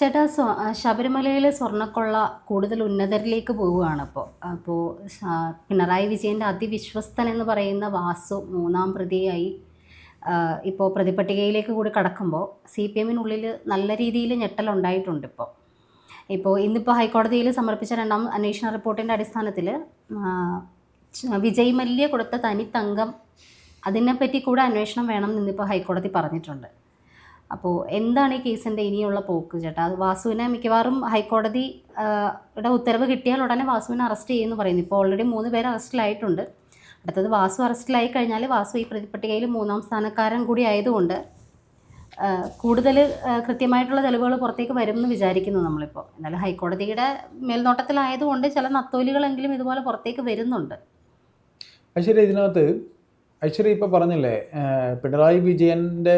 ചേട്ടാ സ്വ- ശബരിമലയിലെ സ്വർണക്കൊള്ള കൂടുതൽ ഉന്നതരിലേക്ക് പോവുകയാണ് അപ്പോൾ അപ്പോൾ പിണറായി വിജയന്റെ അതിവിശ്വസ്തൻ എന്ന് പറയുന്ന വാസു മൂന്നാം പ്രതിയായി ഇപ്പോൾ പ്രതിപട്ടികയിലേക്ക് കൂടി കടക്കുമ്പോൾ സി പി എമ്മിനുള്ളിൽ നല്ല രീതിയിൽ ഞെട്ടലുണ്ടായിട്ടുണ്ട് ഇപ്പോൾ ഇപ്പോൾ ഇന്നിപ്പോൾ ഹൈക്കോടതിയിൽ സമർപ്പിച്ച രണ്ടാം അന്വേഷണ റിപ്പോർട്ടിന്റെ അടിസ്ഥാനത്തിൽ വിജയ് മല്യ കൊടുത്ത തനി തങ്കം അതിനെപ്പറ്റി കൂടെ അന്വേഷണം വേണം എന്നിപ്പോൾ ഹൈക്കോടതി പറഞ്ഞിട്ടുണ്ട്. അപ്പോൾ എന്താണ് ഈ കേസിന്റെ ഇനിയുള്ള പോക്ക് ചേട്ടാ? അത് വാസുവിനെ മിക്കവാറും ഹൈക്കോടതി ഉത്തരവ് കിട്ടിയാൽ ഉടനെ വാസുവിനെ അറസ്റ്റ് ചെയ്യുമെന്ന് പറയുന്നു. ഇപ്പോൾ ഓൾറെഡി മൂന്ന് പേര് അറസ്റ്റിലായിട്ടുണ്ട് അടുത്തത് വാസു അറസ്റ്റിലായി കഴിഞ്ഞാൽ വാസു ഈ പ്രതിപട്ടികയിൽ മൂന്നാം സ്ഥാനക്കാരൻ കൂടി ആയതുകൊണ്ട് കൂടുതൽ കൃത്യമായിട്ടുള്ള തെളിവുകൾ പുറത്തേക്ക് വരും എന്ന് വിചാരിക്കുന്നു നമ്മളിപ്പോൾ എന്നാലും ഹൈക്കോടതിയുടെ മേൽനോട്ടത്തിലായതുകൊണ്ട് ചില നത്തോലികളെങ്കിലും ഇതുപോലെ പുറത്തേക്ക് വരുന്നുണ്ട്. ശരി ഇതിനകത്ത് ഐശ്വര്യ ഇപ്പോൾ പറഞ്ഞില്ലേ പിണറായി വിജയന്റെ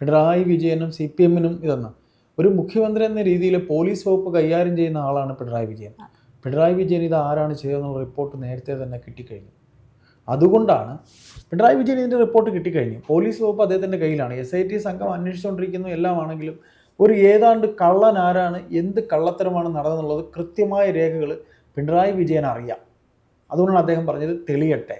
പിണറായി വിജയനും സി പി എമ്മിനും ഇതെന്ന്. ഒരു മുഖ്യമന്ത്രി എന്ന രീതിയിൽ പോലീസ് വകുപ്പ് കൈകാര്യം ചെയ്യുന്ന ആളാണ് പിണറായി വിജയൻ. പിണറായി വിജയൻ ഇത് ആരാണ് ചെയ്തതെന്നുള്ള റിപ്പോർട്ട് നേരത്തെ തന്നെ കിട്ടിക്കഴിഞ്ഞു. അതുകൊണ്ടാണ് പിണറായി വിജയൻ ഇതിന്റെ റിപ്പോർട്ട് കിട്ടിക്കഴിഞ്ഞു. പോലീസ് വകുപ്പ് അദ്ദേഹത്തിന്റെ കയ്യിലാണ്. എസ് ഐ ടി സംഘം അന്വേഷിച്ചുകൊണ്ടിരിക്കുന്നു എല്ലാമാണെങ്കിലും ഒരു ഏതാണ്ട് കള്ളൻ ആരാണ് എന്ത് കള്ളത്തരമാണ് നടന്നെന്നുള്ളത് കൃത്യമായ രേഖകൾ പിണറായി വിജയൻ അറിയാം. അതുകൊണ്ടാണ് അദ്ദേഹം പറഞ്ഞത് തെളിയട്ടെ.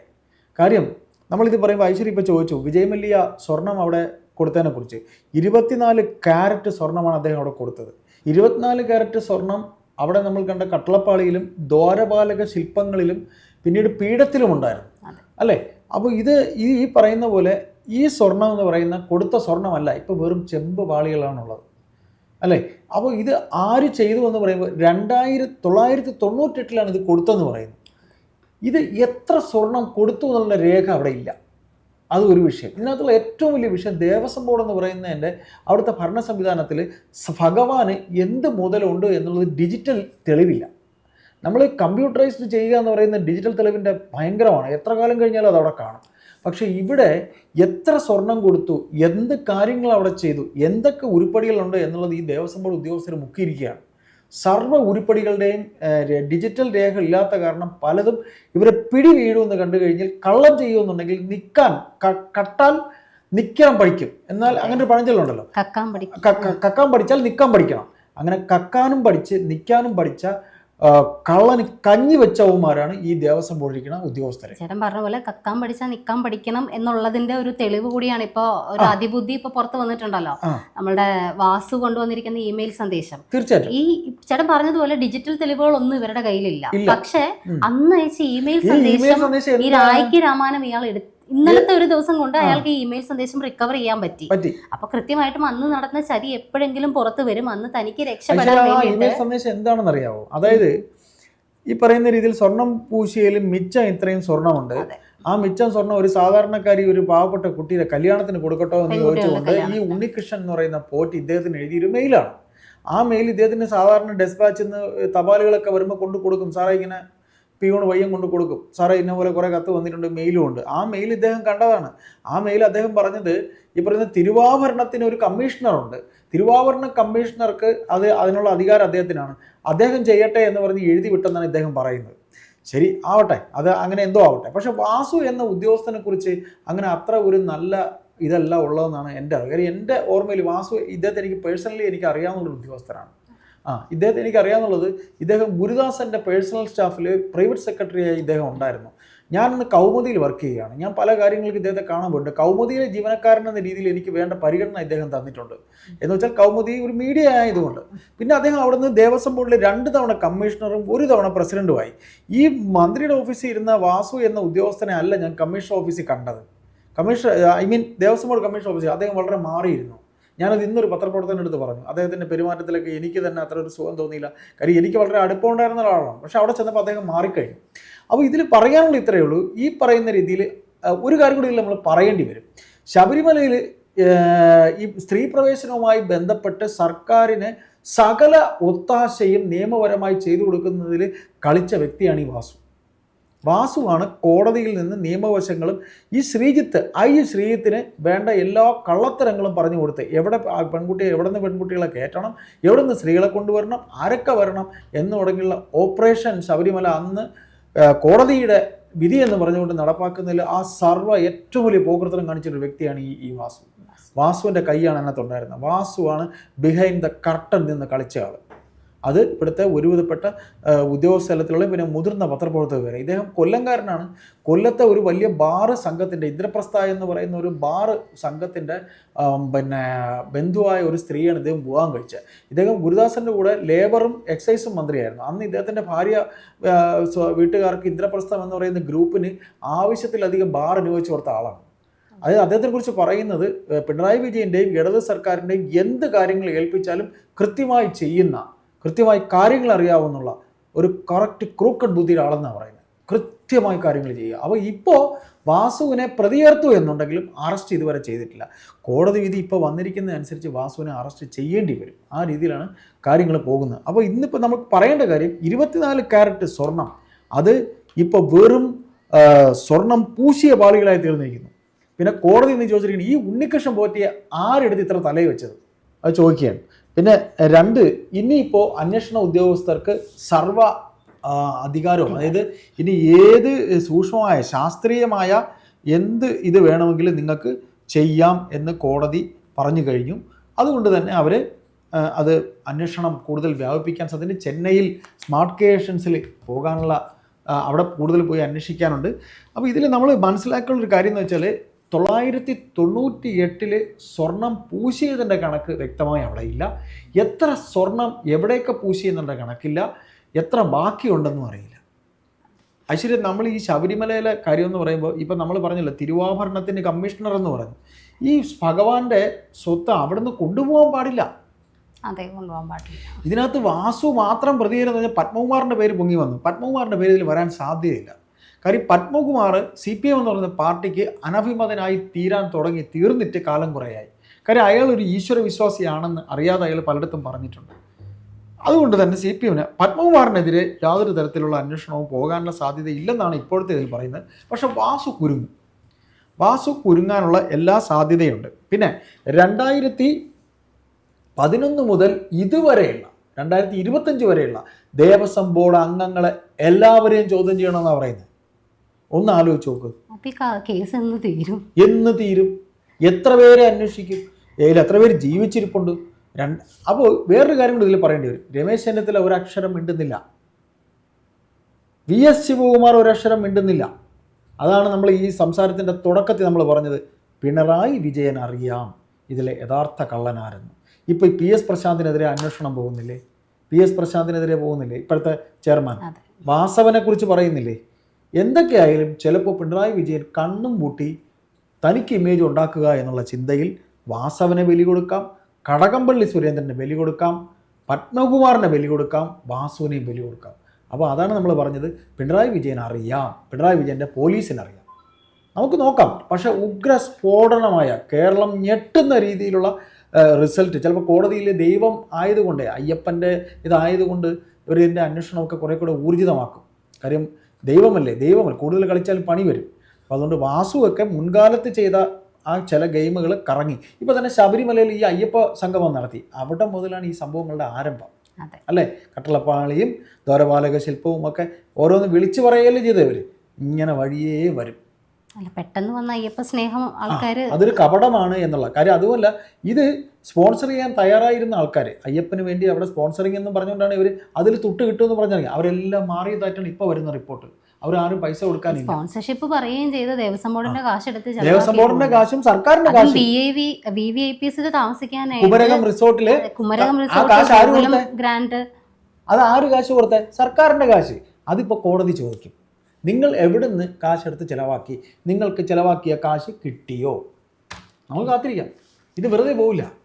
കാര്യം നമ്മളിത് പറയുമ്പോൾ ഐശ്വര്യ ഇപ്പോൾ ചോദിച്ചു വിജയ് മല്യ സ്വർണം അവിടെ കൊടുത്തതിനെ കുറിച്ച് ഇരുപത്തിനാല് ക്യാരറ്റ് സ്വർണമാണ് അദ്ദേഹം അവിടെ കൊടുത്തത്. ഇരുപത്തിനാല് ക്യാരറ്റ് സ്വർണം അവിടെ നമ്മൾ കണ്ട കട്ടളപ്പാളിയിലും ദ്വാരപാലക ശില്പങ്ങളിലും പിന്നീട് പീഠത്തിലും ഉണ്ടായിരുന്നു. അല്ലേ? അപ്പോൾ ഇത് ഈ ഈ പറയുന്ന പോലെ ഈ സ്വർണം എന്ന് പറയുന്ന കൊടുത്ത സ്വർണമല്ല ഇപ്പോൾ വെറും ചെമ്പ് പാളികളാണുള്ളത്. അല്ലേ? അപ്പോൾ ഇത് ആര് ചെയ്തു എന്ന് പറയുമ്പോൾ രണ്ടായിരത്തി തൊള്ളായിരത്തി തൊണ്ണൂറ്റെട്ടിലാണ് ഇത് കൊടുത്തതെന്ന് പറയുന്നത്. ഇത് എത്ര സ്വർണം കൊടുത്തു എന്നുള്ള രേഖ അവിടെ ഇല്ല. അത് ഒരു വിഷയം. ഇതിനകത്തുള്ള ഏറ്റവും വലിയ വിഷയം ദേവസ്വം ബോർഡ് എന്ന് പറയുന്നതിന്റെ അവിടുത്തെ ഭരണ സംവിധാനത്തിൽ ഭഗവാന് എന്ത് മുതലുണ്ട് എന്നുള്ളത് ഡിജിറ്റൽ തെളിവില്ല. നമ്മൾ കമ്പ്യൂട്ടറൈസ്ഡ് ചെയ്യുക എന്ന് പറയുന്ന ഡിജിറ്റൽ തെളിവിന്റെ ഭയങ്കരമാണ്. എത്ര കാലം കഴിഞ്ഞാലും അത് അവിടെ കാണും. പക്ഷേ ഇവിടെ എത്ര സ്വർണം കൊടുത്തു എന്ത് കാര്യങ്ങൾ അവിടെ ചെയ്തു എന്തൊക്കെ ഉരുപ്പടികളുണ്ട് എന്നുള്ളത് ഈ ദേവസ്വം ബോർഡ് ഉദ്യോഗസ്ഥർ മുക്കിയിരിക്കുകയാണ്. സർവ ഉരുപ്പടികളുടെയും ഡിജിറ്റൽ രേഖ ഇല്ലാത്ത കാരണം പലതും ഇവരെ പിടി വീഴുമെന്ന് കണ്ടു കഴിഞ്ഞാൽ കള്ളം ചെയ്യുമെന്നുണ്ടെങ്കിൽ നിൽക്കാൻ കട്ടാൽ നിൽക്കാൻ പഠിക്കും. എന്നാൽ അങ്ങനെ ഒരു പഴഞ്ചൊല്ലുണ്ടല്ലോ. കക്കാൻ പഠിച്ചാൽ നിൽക്കാൻ പഠിക്കണം. അങ്ങനെ കക്കാനും പഠിച്ച് നിൽക്കാനും പഠിച്ച കള്ളന് കഞ്ഞി വെച്ചവന്മാരാണ് ഈ ദേവസ്വം ബോർഡിരിക്കുന്ന ഉദ്യോഗസ്ഥരെ. ചേട്ടൻ പറഞ്ഞ പോലെ കക്കാൻ പഠിച്ചാൽ നിക്കാൻ പഠിക്കണം എന്നുള്ളതിന്റെ ഒരു തെളിവ് കൂടിയാണ് ഇപ്പൊ ഒരു. അതിബുദ്ധി ഇപ്പൊ പുറത്തു വന്നിട്ടുണ്ടല്ലോ. നമ്മുടെ വാസു കൊണ്ടുവന്നിരിക്കുന്ന ഇമെയിൽ സന്ദേശം. തീർച്ചയായിട്ടും. ഈ ചേട്ടൻ പറഞ്ഞതുപോലെ ഡിജിറ്റൽ തെളിവുകൾ ഒന്നും ഇവരുടെ കയ്യിലില്ല. പക്ഷെ. അന്ന് അയച്ച ഇമെയിൽ സന്ദേശം ഈ? രായ്ക്ക് രാമാനം ഇയാൾ എടു ഇന്നലത്തെ ഒരു ദിവസം കൊണ്ട് അയാൾക്ക് ഈ ഇമെയിൽ സന്ദേശം റിക്കവർ ചെയ്യാൻ പറ്റി. അപ്പൊ കൃത്യമായിട്ടും അന്ന് നടന്ന ചതി എപ്പോഴെങ്കിലും പുറത്തു വരും. അന്ന് തനിക്ക് രക്ഷപ്പെടാൻ ഇമെയിൽ സന്ദേശം എന്താണെന്ന് അറിയാവോ അതായത് ഈ പറയുന്ന രീതിയിൽ സ്വർണം പൂശിയാലും മിച്ചം ഇത്രയും സ്വർണമുണ്ട് ആ മിച്ചം സ്വർണം ഒരു സാധാരണക്കാരി ഒരു പാവപ്പെട്ട കുട്ടിയുടെ കല്യാണത്തിന് കൊടുക്കട്ടോ എന്ന് ചോദിച്ചുകൊണ്ട് ഈ. ഉണ്ണികൃഷ്ണൻ എന്ന് പറയുന്ന പോറ്റ് ഇദ്ദേഹത്തിന് എഴുതിയൊരു മെയിലാണ് ആ മെയിൽ ഇദ്ദേഹത്തിന് സാധാരണ ഡെസ്പാച്ചിൽ നിന്ന് തപാലുകളൊക്കെ വരുമ്പോൾ കൊണ്ടു കൊടുക്കും. സാറേ ഇങ്ങനെ പിയൂണ് വയ്യം കൊണ്ട് കൊടുക്കും. സാറേ ഇന്ന പോലെ കുറേ കത്ത് വന്നിട്ടുണ്ട് മെയിലും ഉണ്ട്. ആ മെയിൽ ഇദ്ദേഹം കണ്ടതാണ്. ആ മെയിൽ അദ്ദേഹം പറഞ്ഞത് ഈ പറയുന്ന തിരുവാഭരണത്തിന് ഒരു കമ്മീഷണറുണ്ട് തിരുവാഭരണ കമ്മീഷണർക്ക് അത് അതിനുള്ള അധികാരം അദ്ദേഹത്തിനാണ്. അദ്ദേഹം ചെയ്യട്ടെ എന്ന് പറഞ്ഞ് എഴുതി വിട്ടെന്നാണ് ഇദ്ദേഹം പറയുന്നത്. ശരി ആവട്ടെ. അത് അങ്ങനെ എന്തോ ആവട്ടെ. പക്ഷെ വാസു എന്ന ഉദ്യോഗസ്ഥനെ കുറിച്ച് അങ്ങനെ അത്ര ഒരു നല്ല ഇതല്ല ഉള്ളതെന്നാണ് എന്റെ അറിവ്. കാര്യം എന്റെ ഓർമ്മയിൽ വാസു ഇദ്ദേഹത്തെ എനിക്ക് പേഴ്സണലി എനിക്ക് അറിയാവുന്ന ഒരു ഉദ്യോഗസ്ഥനാണ്. ആ ഇദ്ദേഹത്തെ എനിക്ക് അറിയാവുന്നുള്ളത് ഇദ്ദേഹം ഗുരുദാസന്റെ പേഴ്സണൽ സ്റ്റാഫിൽ പ്രൈവറ്റ് സെക്രട്ടറിയായി ഇദ്ദേഹം ഉണ്ടായിരുന്നു. ഞാനിന്ന് കൗമുദിയിൽ വർക്ക് ചെയ്യുകയാണ്. ഞാൻ പല കാര്യങ്ങൾക്ക് ഇദ്ദേഹത്തെ കാണാൻ പോയിട്ടുണ്ട് കൗമുദിയിലെ ജീവനക്കാരൻ എന്ന രീതിയിൽ എനിക്ക് വേണ്ട പരിഗണന ഇദ്ദേഹം തന്നിട്ടുണ്ട്. എന്ന് വെച്ചാൽ കൗമുദി ഒരു മീഡിയ ആയതുകൊണ്ട്. പിന്നെ അദ്ദേഹം അവിടെ നിന്ന് ദേവസ്വം ബോർഡിലെ രണ്ട് തവണ കമ്മീഷണറും ഒരു തവണ പ്രസിഡന്റുമായി. ഈ മന്ത്രിയുടെ ഓഫീസിൽ ഇരുന്ന വാസു എന്ന ഉദ്യോഗസ്ഥനെ അല്ല ഞാൻ കമ്മീഷണർ ഓഫീസിൽ കണ്ടത്. Commissioner I mean Devaswom board commissioner ഓഫീസിൽ അദ്ദേഹം വളരെ മാറിയിരുന്നു. ഞാനത് ഇന്നൊരു പത്രപ്രവർത്തനം എടുത്ത് പറഞ്ഞു. അദ്ദേഹത്തിന്റെ പെരുമാറ്റത്തിലൊക്കെ എനിക്ക് തന്നെ അത്ര ഒരു സുഖം തോന്നിയില്ല. കാര്യം എനിക്ക് വളരെ അടുപ്പമുണ്ടായിരുന്ന ഒരാളാണ്. പക്ഷെ അവിടെ ചെന്നപ്പോൾ അദ്ദേഹം മാറിക്കഴിഞ്ഞു. അപ്പോൾ ഇതിൽ പറയാനുള്ള ഇത്രയേ ഉള്ളൂ. ഈ പറയുന്ന രീതിയിൽ ഒരു കാര്യം കൂടി നമ്മൾ പറയേണ്ടി വരും. ശബരിമലയിൽ ഈ സ്ത്രീ പ്രവേശനവുമായി ബന്ധപ്പെട്ട് സർക്കാരിന് സകല ഒത്താശയും നിയമപരമായി ചെയ്തു കൊടുക്കുന്നതിൽ കളിച്ച വ്യക്തിയാണ് ഈ വാസു. വാസുവാണ് കോടതിയിൽ നിന്ന് നിയമവശങ്ങളും ഈ ശ്രീജിത്ത് ഐ ശ്രീജിത്തിന് വേണ്ട എല്ലാ കള്ളത്തരങ്ങളും പറഞ്ഞു കൊടുത്ത് എവിടെ പെൺകുട്ടിയെ എവിടെ നിന്ന് പെൺകുട്ടികളെ കയറ്റണം എവിടെ നിന്ന് സ്ത്രീകളെ കൊണ്ടുവരണം ആരൊക്കെ വരണം എന്നു തുടങ്ങിയുള്ള ഓപ്പറേഷൻ ശബരിമല അന്ന് കോടതിയുടെ വിധി എന്ന് പറഞ്ഞുകൊണ്ട് നടപ്പാക്കുന്നതിൽ ആ സർവ ഏറ്റവും വലിയ പോകൃതം കാണിച്ചൊരു വ്യക്തിയാണ് ഈ ഈ വാസു. വാസുവിന്റെ കൈയാണ് അതിനകത്തുണ്ടായിരുന്നത് വാസുവാണ് ബിഹൈൻഡ് ദ കർട്ടൻ നിന്ന് കളിച്ച ആൾ അത് ഇവിടുത്തെ ഒരുവിധപ്പെട്ട വിധപ്പെട്ട ഉദ്യോഗസ്ഥ തലത്തിലുള്ള പിന്നെ മുതിർന്ന പത്രപ്രവർത്തകർ വരെ. ഇദ്ദേഹം കൊല്ലംകാരനാണ്. കൊല്ലത്തെ ഒരു വലിയ ബാറ് സംഘത്തിന്റെ ഇന്ദ്രപ്രസ്ഥ എന്ന് പറയുന്ന ഒരു ബാറ് സംഘത്തിന്റെ പിന്നെ ബന്ധുവായ ഒരു സ്ത്രീയാണ് ഇദ്ദേഹം വിവാഹം കഴിച്ചത്. ഇദ്ദേഹം ഗുരുദാസന്റെ കൂടെ ലേബറും എക്സൈസും മന്ത്രിയായിരുന്നു. അന്ന് ഇദ്ദേഹത്തിന്റെ ഭാര്യ വീട്ടുകാർക്ക് ഇന്ദ്രപ്രസ്ഥം എന്ന് പറയുന്ന ഗ്രൂപ്പിന് ആവശ്യത്തിലധികം ബാർ അനുഭവിച്ചു കൊടുത്ത ആളാണ്. അതായത് അദ്ദേഹത്തെക്കുറിച്ച് പറയുന്നത് പിണറായി വിജയന്റെയും ഇടത് സർക്കാരിന്റെയും എന്ത് കാര്യങ്ങൾ ഏൽപ്പിച്ചാലും കൃത്യമായി ചെയ്യുന്ന കൃത്യമായി കാര്യങ്ങൾ അറിയാവുന്നുള്ള ഒരു കറക്റ്റ് ക്രൂക്കഡ് ബുദ്ധിയുടെ ആളെന്നാണ് പറയുന്നത്. കൃത്യമായി കാര്യങ്ങൾ ചെയ്യുക. അപ്പോൾ ഇപ്പോൾ വാസുവിനെ പ്രതിയേർത്തു എന്നുണ്ടെങ്കിലും അറസ്റ്റ് ഇതുവരെ ചെയ്തിട്ടില്ല. കോടതി വിധി ഇപ്പോൾ വന്നിരിക്കുന്നതനുസരിച്ച് വാസുവിനെ അറസ്റ്റ് ചെയ്യേണ്ടി വരും. ആ രീതിയിലാണ് കാര്യങ്ങൾ പോകുന്നത്. അപ്പോൾ ഇന്നിപ്പോൾ നമ്മൾ പറയേണ്ട കാര്യം ഇരുപത്തിനാല് ക്യാരറ്റ് സ്വർണം. അത് ഇപ്പോൾ വെറും സ്വർണം പൂശിയ പാളികളായി തീർന്നിരിക്കുന്നു. പിന്നെ കോടതി എന്ന് ചോദിച്ചിരിക്കുന്നത് ഈ ഉണ്ണികൃഷ്ണൻ പോറ്റിയെ ആരെടുത്ത് ഇത്ര തലയിൽ വെച്ചത്? അത് ചോദിക്കുകയാണ്. പിന്നെ രണ്ട് ഇനിയിപ്പോൾ അന്വേഷണ ഉദ്യോഗസ്ഥർക്ക് സർവ അധികാരവും അതായത് ഇനി ഏത് സൂക്ഷ്മമായ ശാസ്ത്രീയമായ എന്ത് ഇത് വേണമെങ്കിലും നിങ്ങൾക്ക് ചെയ്യാം എന്ന് കോടതി പറഞ്ഞു കഴിഞ്ഞു. അതുകൊണ്ട് തന്നെ അവർ അത് അന്വേഷണം കൂടുതൽ വ്യാപിപ്പിക്കാൻ സാധിക്കും ചെന്നൈയിൽ സ്മാർട്ട് കേഷൻസിൽ പോകാനുള്ള അവിടെ കൂടുതൽ പോയി അന്വേഷിക്കാനുണ്ട്. അപ്പോൾ ഇതിൽ നമ്മൾ മനസ്സിലാക്കേണ്ട ഒരു കാര്യം എന്ന് വെച്ചാൽ തൊള്ളായിരത്തി തൊണ്ണൂറ്റി എട്ടിൽ സ്വർണം പൂശിയതിന്റെ കണക്ക് വ്യക്തമായി അവിടെ ഇല്ല. എത്ര സ്വർണം എവിടെയൊക്കെ പൂശിയെന്നുള്ള കണക്കില്ല. എത്ര ബാക്കിയുണ്ടെന്നും അറിയില്ല. ഐശ്വര്യ നമ്മൾ ഈ ശബരിമലയിലെ കാര്യം എന്ന് പറയുമ്പോൾ ഇപ്പം നമ്മൾ പറഞ്ഞല്ലോ തിരുവാഭരണത്തിന് കമ്മീഷണർ എന്ന് പറഞ്ഞു. ഈ ഭഗവാന്റെ സ്വത്ത് അവിടുന്ന് കൊണ്ടുപോകാൻ പാടില്ല. അതെ കൊണ്ടുപോകാൻ പാടില്ല. ഇതിനകത്ത് വാസു മാത്രം പ്രതികരണം പറഞ്ഞാൽ പത്മകുമാറിന്റെ പേര് പൊങ്ങി വന്നു. പത്മകുമാറിന്റെ പേര് ഇതിൽ വരാൻ സാധ്യതയില്ല. കാര്യം പത്മകുമാർ സി പി എം എന്ന് പറയുന്ന പാർട്ടിക്ക് അനഭിമതനായി തീരാൻ തുടങ്ങി തീർന്നിട്ട് കാലം കുറയായി. കാര്യം അയാൾ ഒരു ഈശ്വര വിശ്വാസിയാണെന്ന് അറിയാതെ അയാൾ പലയിടത്തും പറഞ്ഞിട്ടുണ്ട്. അതുകൊണ്ട് തന്നെ സി പി എമ്മിന് പത്മകുമാറിനെതിരെ യാതൊരു തരത്തിലുള്ള അന്വേഷണവും പോകാനുള്ള സാധ്യത ഇല്ലെന്നാണ് ഇപ്പോഴത്തെ ഇതിൽ പറയുന്നത്. പക്ഷേ വാസു കുരുങ്ങും. വാസു കുരുങ്ങാനുള്ള എല്ലാ സാധ്യതയുണ്ട്. പിന്നെ രണ്ടായിരത്തി പതിനൊന്ന് മുതൽ ഇതുവരെയുള്ള രണ്ടായിരത്തി ഇരുപത്തഞ്ച് വരെയുള്ള ദേവസ്വം ബോർഡ് അംഗങ്ങളെ എല്ലാവരെയും ചോദ്യം ചെയ്യണമെന്നാണ് പറയുന്നത്. ഒന്ന് ആലോചിച്ച് നോക്ക്. കേസ് എന്ന് തീരും. എന്ന് തീരും. എത്ര പേരെ അന്വേഷിക്കും? ഏതിൽ എത്ര പേര് ജീവിച്ചിരിപ്പുണ്ട്? രണ്ട് അപ്പോൾ വേറൊരു കാര്യം കൂടി ഇതിൽ പറയേണ്ടി വരും. രമേശ് ചെന്നിത്തല ഒരക്ഷരം മിണ്ടുന്നില്ല. വി എസ് ശിവകുമാർ ഒരക്ഷരം മിണ്ടുന്നില്ല. അതാണ് നമ്മൾ ഈ സംസാരത്തിന്റെ തുടക്കത്തിൽ നമ്മൾ പറഞ്ഞത്. പിണറായി വിജയൻ അറിയാം ഇതിലെ യഥാർത്ഥ കള്ളനാരെന്ന്. ഇപ്പോൾ പി എസ് പ്രശാന്തിനെതിരെ അന്വേഷണം പോകുന്നില്ലേ? പി എസ് പ്രശാന്തിനെതിരെ പോകുന്നില്ലേ? ഇപ്പോഴത്തെ ചെയർമാൻ. വാസവനെക്കുറിച്ച് വാസവനെ കുറിച്ച് പറയുന്നില്ലേ? എന്തൊക്കെയായാലും ചിലപ്പോൾ പിണറായി വിജയൻ കണ്ണും പൂട്ടി തനിക്ക് ഇമേജ് ഉണ്ടാക്കുക എന്നുള്ള ചിന്തയിൽ വാസവനെ ബലി കൊടുക്കാം കടകംപള്ളി സുരേന്ദ്രനെ ബലി കൊടുക്കാം പത്മകുമാറിനെ ബലി കൊടുക്കാം വാസുവിനെയും ബലി കൊടുക്കാം. അപ്പോൾ അതാണ് നമ്മൾ പറഞ്ഞത് പിണറായി വിജയൻ അറിയാം പിണറായി വിജയന്റെ പോലീസിനറിയാം നമുക്ക് നോക്കാം. പക്ഷെ ഉഗ്ര സ്ഫോടനമായ കേരളം ഞെട്ടുന്ന രീതിയിലുള്ള റിസൾട്ട് ചിലപ്പോൾ കോടതിയിൽ ദൈവം ആയതുകൊണ്ട് അയ്യപ്പന്റെ ഇതായതുകൊണ്ട് ഇവർ ഇതിന്റെ അന്വേഷണമൊക്കെ കുറേ കൂടെ ഊർജിതമാക്കും. കാര്യം ദൈവമല്ലേ? ദൈവമല്ല? കൂടുതൽ കളിച്ചാൽ പണി വരും. അപ്പോൾ അതുകൊണ്ട് വാസുവൊക്കെ മുൻകാലത്ത് ചെയ്ത ആ ചില ഗെയിമുകൾ കറങ്ങി. ഇപ്പോൾ തന്നെ ശബരിമലയിൽ ഈ അയ്യപ്പ സംഗമം നടത്തി. അവിടെ മുതലാണ് ഈ സംഭവങ്ങളുടെ ആരംഭം. അല്ലേ? കട്ടളപ്പാളിയും ദ്വാരപാലക ശില്പവും ഒക്കെ ഓരോന്ന് വിളിച്ചു പറയല്ലേ ചെയ്തവർ ഇങ്ങനെ വഴിയേ വരും. അല്ല പെട്ടെന്ന് വന്ന അയ്യപ്പ സ്നേഹം ആൾക്കാർ അതൊരു കപടമാണ് എന്നുള്ള കാര്യം. അതുമല്ല ഇത് സ്പോൺസർ ചെയ്യാൻ തയ്യാറായിരുന്ന ആൾക്കാർ അയ്യപ്പന് വേണ്ടി അവിടെ സ്പോൺസറിങ് എന്ന് പറഞ്ഞുകൊണ്ടാണ് ഇവർ അതിൽ തൊട്ട് കിട്ടുമെന്ന് പറഞ്ഞിറങ്ങി. അവരെല്ലാം മാറിയതായിട്ടാണ് ഇപ്പോൾ വരുന്ന റിപ്പോർട്ട്. അവരാരും പൈസ കൊടുക്കാൻ സ്പോൺസർഷിപ്പ് പറയുകയും ചെയ്ത്. ദേവസ്വം ബോർഡിന്റെ കാശ് എടുത്ത് ദേവസ്വം ബോർഡിന്റെ കാശും സർക്കാരിന്റെ കാശും. V V I P Kumarakom റിസോർട്ടിൽ കുമരകം റിസോർട്ട് ഗ്രാൻഡ്. അത് ആര് കാശ് കൊടുത്തേ? സർക്കാരിന്റെ കാശ്. അതിപ്പോ കോടതി ചോദിക്കും. നിങ്ങൾ എവിടെ നിന്ന് കാശെടുത്ത് ചിലവാക്കി? നിങ്ങൾക്ക് ചിലവാക്കിയ കാശ് കിട്ടിയോ? നമ്മൾ കാത്തിരിക്കാം. ഇത് വെറുതെ പോവില്ല.